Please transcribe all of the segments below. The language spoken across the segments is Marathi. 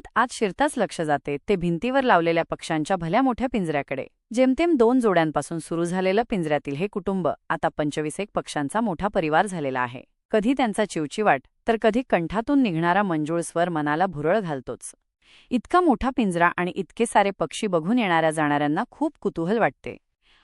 त्यात आत शिरताच लक्ष जाते. ते भिंतीवर लावलेल्या पक्ष्यांच्या भल्या मोठ्या पिंजऱ्याकडे. जेमतेम दोन जोड्यांपासून सुरू झालेलं पिंजऱ्यातील हे कुटुंब आता पंचवीस एक पक्ष्यांचा मोठा परिवार झालेला आहे. कधी त्यांचा चिवचिवाट तर कधी कंठातून निघणारा मंजूळ स्वर मनाला भुरळ घालतोच. इतका मोठा पिंजरा आणि इतके सारे पक्षी बघून येणाऱ्या जाणाऱ्यांना खूप कुतूहल वाटते.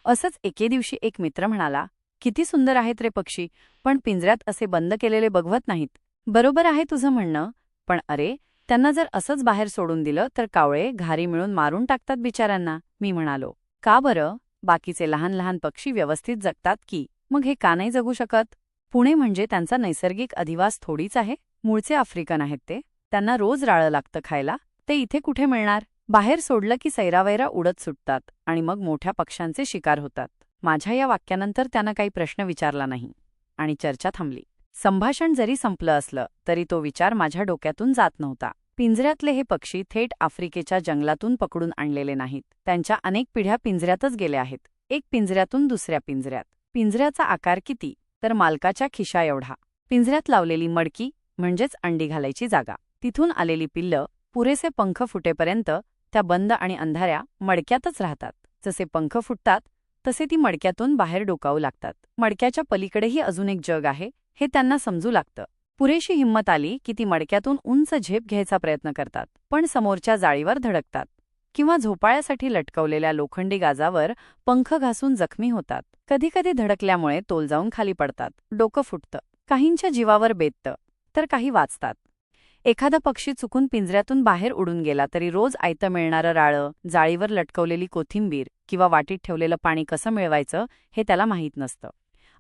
असंच एके दिवशी एक मित्र म्हणाला किती सुंदर आहेत रे पक्षी पण पिंजऱ्यात असे बंद केलेले बघवत नाहीत. बरोबर आहे तुझं म्हणणं पण अरे त्यांना जर असंच बाहेर सोडून दिलं तर कावळे घारी मिळून मारून टाकतात बिचाऱ्यांना मी म्हणालो. का बरं? बाकीचे लहान लहान पक्षी व्यवस्थित जगतात की? मग हे का नाही जगू शकत? पुणे म्हणजे त्यांचा नैसर्गिक अधिवास थोडीच आहे. मूळचे आफ्रिकन आहेत ते. त्यांना रोज राळं लागतं खायला. ते इथे कुठे मिळणार? बाहेर सोडलं की सैरावैरा उडत सुटतात आणि मग मोठ्या पक्ष्यांचे शिकार होतात. माझ्या या वाक्यानंतर त्यांना काही प्रश्न विचारला नाही आणि चर्चा थांबली. संभाषण जरी संपलं असलं तरी तो विचार माझ्या डोक्यातून जात नव्हता. पिंजऱ्यातले हे पक्षी थेट आफ्रिकेच्या जंगलातून पकडून आणलेले नाहीत. त्यांच्या अनेक पिढ्या पिंजऱ्यातच गेल्या आहेत. एक पिंजऱ्यातून दुसऱ्या पिंजऱ्यात. पिंजऱ्याचा आकार किती? तर मालकाच्या खिशा एवढा. पिंजऱ्यात लावलेली मडकी म्हणजेच अंडी घालायची जागा. तिथून आलेली पिल्लं पुरेसे पंख फुटेपर्यंत त्या बंद आणि अंधाऱ्या मडक्यातच राहतात. जसे पंख फुटतात तसे ती मडक्यातून बाहेर डोकावू लागतात. मडक्याच्या पलीकडेही अजून एक जग आहे हे त्यांना समजू लागतं. पुरेशी हिंमत आली की ती मडक्यातून उंच झेप घ्यायचा प्रयत्न करतात पण समोरच्या जाळीवर धडकतात किंवा झोपाळ्यासाठी लटकवलेल्या लोखंडी गाजावर पंख घासून जखमी होतात. कधीकधी धडकल्यामुळे तोल जाऊन खाली पडतात डोकं फुटतं काहींच्या जीवावर बेततं तर काही वाचतात. एखादा पक्षी चुकून पिंजऱ्यातून बाहेर उडून गेला तरी रोज आयतं मिळणारं राळं जाळीवर लटकवलेली कोथिंबीर किंवा वाटीत ठेवलेलं पाणी कसं मिळवायचं हे त्याला माहीत नसतं.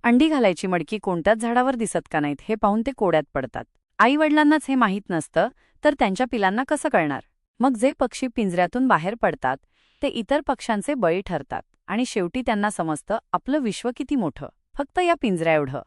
अंडी घालायची मडकी कोणत्याच झाडावर दिसत का नाहीत हे पाहून ते कोड्यात पडतात. आईवडिलांनाच हे माहीत नसतं तर त्यांच्या पिलांना कसं कळणार? मग जे पक्षी पिंजऱ्यातून बाहेर पडतात ते इतर पक्ष्यांचे बळी ठरतात आणि शेवटी त्यांना समजतं आपलं विश्व किती मोठं. फक्त या पिंजऱ्या एवढं.